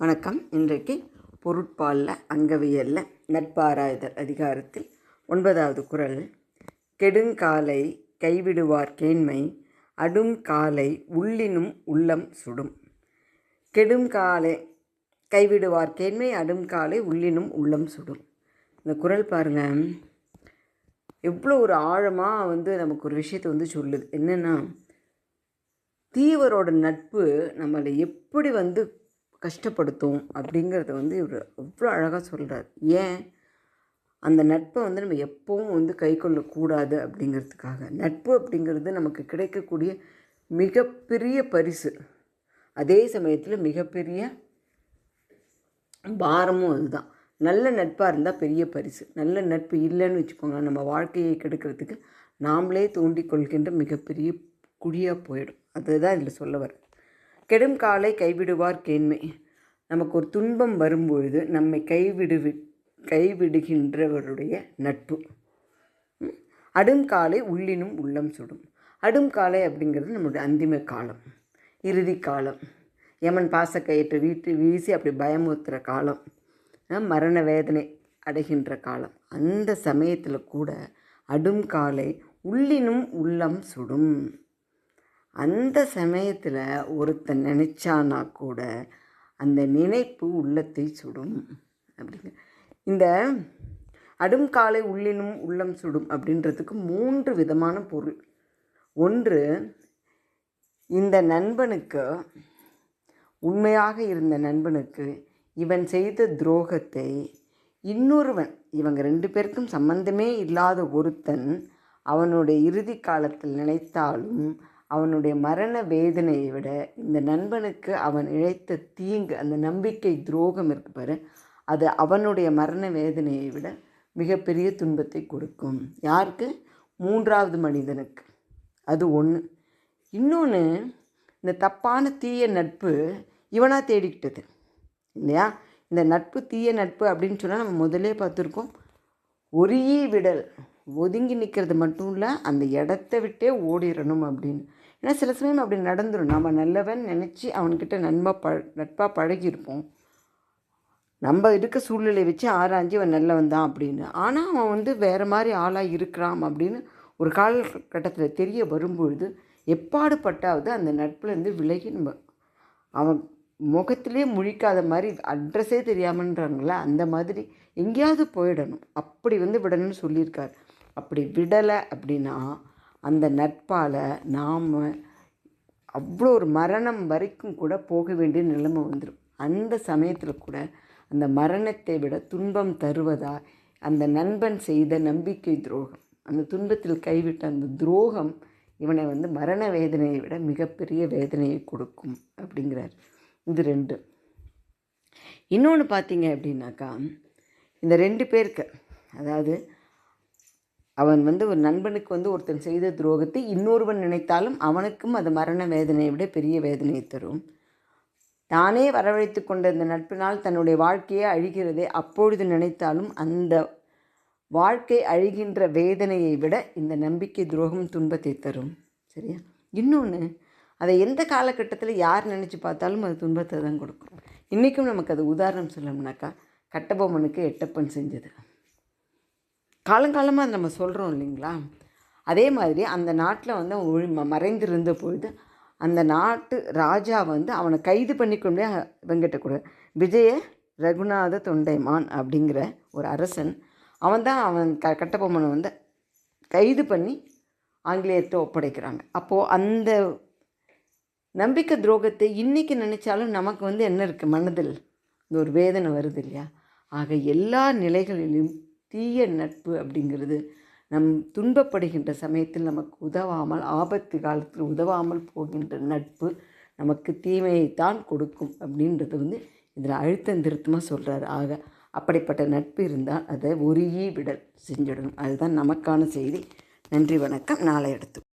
வணக்கம். இன்றைக்கு பொருட்பாலில் அங்கவியலில் நட்பாராய்தல் அதிகாரத்தில் ஒன்பதாவது குறள் கெடுங்காலை கைவிடுவார் கேண்மை அடும் காலை உள்ளினும் உள்ளம் சுடும். கெடும் காலை கைவிடுவார் கேண்மை அடும் காலை உள்ளினும் உள்ளம் சுடும். இந்த குறள் பாருங்கள் எவ்வளோ ஒரு ஆழமாக வந்து நமக்கு ஒரு விஷயத்தை வந்து சொல்லுது. என்னென்னா தீவரோட நட்பு நம்மளை எப்படி வந்து கஷ்டப்படுத்தும் அப்படிங்கிறத வந்து இவர் அவ்வளோ அழகாக சொல்கிறார் ஏன்? அந்த நட்பை வந்து நம்ம எப்போவும் வந்து கை கொள்ளக்கூடாது அப்படிங்கிறதுக்காக. நட்பு அப்படிங்கிறது நமக்கு கிடைக்கக்கூடிய மிகப்பெரிய பரிசு. அதே சமயத்தில் மிகப்பெரிய பாரமும் அதுதான். நல்ல நட்பாக இருந்தால் பெரிய பரிசு. நல்ல நட்பு இல்லைன்னு வச்சுக்கோங்க நம்ம வாழ்க்கையை கெடுக்கிறதுக்கு நாமளே தூண்டி கொள்கின்ற மிகப்பெரிய குழியாக போயிடும். அதுதான் இதில் சொல்ல வரேன் கெடும் காலை கைவிடுவார் கேண்மை. நமக்கு ஒரு துன்பம் வரும்பொழுது நம்மை கைவிடுவி கைவிடுகின்றவருடைய நட்பு. அடும் காலை உள்ளினும் உள்ளம் சுடும். அடும் காலை அப்படிங்கிறது நம்மளுடைய அந்திம காலம் இறுதி காலம். யமன் பாசக்கயிற்று வீட்டு வீசி அப்படி பயமுறுத்துகிற காலம். மரண வேதனை அடைகின்ற காலம். அந்த சமயத்தில் கூட அடும் காலை உள்ளினும் உள்ளம் சுடும். அந்த சமயத்தில் ஒருத்தன் நினச்சானா கூட அந்த நினைப்பு உள்ளத்தை சுடும் அப்படிங்க. இந்த அடும் காலை உள்ளினும் உள்ளம் சுடும் அப்படின்றதுக்கு மூன்று விதமான பொருள். ஒன்று இந்த நண்பனுக்கு உண்மையாக இருந்த நண்பனுக்கு இவன் செய்த துரோகத்தை இன்னொருவன் இவங்க ரெண்டு பேருக்கும் சம்பந்தமே இல்லாத ஒருத்தன் அவனுடைய இறுதி காலத்தில் நினைத்தாலும் அவனுடைய மரண வேதனையை விட இந்த நண்பனுக்கு அவன் இழைத்த தீங்கு அந்த நம்பிக்கை துரோகம் இருக்கு பாரு. அது அவனுடைய மரண வேதனையை விட மிகப்பெரிய துன்பத்தை கொடுக்கும். யாருக்கு? மூன்றாவது மனிதனுக்கு. அது ஒன்று இன்னொன்று இந்த தப்பான தீய நட்பு இவனாக தேடிக்கிட்டது இல்லையா? இந்த நட்பு தீய நட்பு அப்படின்னு சொன்னால் நம்ம முதலே பார்த்துருக்கோம். ஒரே விடல் ஒதுங்கி நிற்கிறது மட்டும் இல்லை அந்த இடத்த விட்டே ஓடிடணும் அப்படின்னு. ஏன்னா சில சமயம் அப்படி நடந்துடும் நம்ம நல்லவன் நினச்சி அவன்கிட்ட நண்பா ப நட்பாக பழகியிருப்போம். நம்ம இருக்க சூழ்நிலை வச்சு ஆராய்ஞ்சு அவன் நல்லவன் தான் அப்படின்னு. ஆனால் அவன் வந்து வேறு மாதிரி ஆளாக இருக்கிறான் அப்படின்னு ஒரு காலகட்டத்தில் தெரிய வரும்பொழுது எப்பாடுபட்டாவது அந்த நட்புலேருந்து விலகி நம்ம அவன் முகத்திலே முழிக்காத மாதிரி அட்ரஸே தெரியாமன்றாங்கள அந்த மாதிரி எங்கேயாவது போயிடணும். அப்படி வந்து விடணும்னு சொல்லியிருக்கார். அப்படி விடலை அப்படின்னா அந்த நட்பால் நாம் அவ்வளோ ஒரு மரணம் வரைக்கும் கூட போக வேண்டிய நிலைமை வந்துடும் அந்த சமயத்தில் கூட அந்த மரணத்தை விட துன்பம் தருவதா? அந்த நண்பன் செய்த நம்பிக்கை துரோகம். அந்த துன்பத்தில் கைவிட்ட அந்த துரோகம் இவனை வந்து மரண வேதனையை விட மிகப்பெரிய வேதனையை கொடுக்கும் அப்படிங்கிறார். இது ரெண்டு. இன்னொன்று பார்த்தீங்க அப்படின்னாக்கா இந்த ரெண்டு பேருக்கு அதாவது அவன் வந்து ஒரு நண்பனுக்கு வந்து ஒருத்தன் செய்த துரோகத்தை இன்னொருவன் நினைத்தாலும் அவனுக்கும் அது மரண வேதனையை விட பெரிய வேதனையை தரும். தானே வரவழைத்து கொண்ட இந்த நட்பினால் தன்னுடைய வாழ்க்கையே அழிகிறதே அப்பொழுது நினைத்தாலும் அந்த வாழ்க்கை அழிகின்ற வேதனையை விட இந்த நம்பிக்கை துரோகம் துன்பத்தை தரும். சரியா? இன்னொன்று அதை எந்த காலகட்டத்தில் யார் நினச்சி பார்த்தாலும் அது துன்பத்தை தான் கொடுக்கும். இன்றைக்கும் நமக்கு அது உதாரணம் சொல்லணும்னாக்கா கட்டபொம்மனுக்கு எட்டப்பன் செஞ்சது. காலங்காலமாக நம்ம சொல்கிறோம் இல்லைங்களா? அதே மாதிரி அந்த நாட்டில் வந்து அவன் ஒழி மறைந்திருந்த பொழுது அந்த நாட்டு ராஜா வந்து அவனை கைது பண்ணிக்கொண்டே இவங்கிட்ட கூட விஜய ரகுநாத தொண்டைமான் அப்படிங்கிற ஒரு அரசன் அவன் தான் அவன் க கட்டபொம்மனை வந்து கைது பண்ணி ஆங்கிலேயர்கிட்ட ஒப்படைக்கிறாங்க. அப்போது அந்த நம்பிக்கை துரோகத்தை இன்றைக்கி நினச்சாலும் நமக்கு வந்து என்ன இருக்குது மனதில் இந்த ஒரு வேதனை வருது இல்லையா? ஆக எல்லா நிலைகளிலும் தீய நட்பு அப்படிங்கிறது நம் துன்பப்படுகின்ற சமயத்தில் நமக்கு உதவாமல் ஆபத்து காலத்தில் உதவாமல் போகின்ற நட்பு நமக்கு தீமையைத்தான் கொடுக்கும் அப்படின்றது வந்து இதில் அழுத்தம் திருத்தமாக சொல்கிறார். ஆக அப்படிப்பட்ட நட்பு இருந்தால் அதை ஒருயே விடல் செஞ்சிடணும். அதுதான் நமக்கான செய்தி. நன்றி வணக்கம். நாளை எடுத்து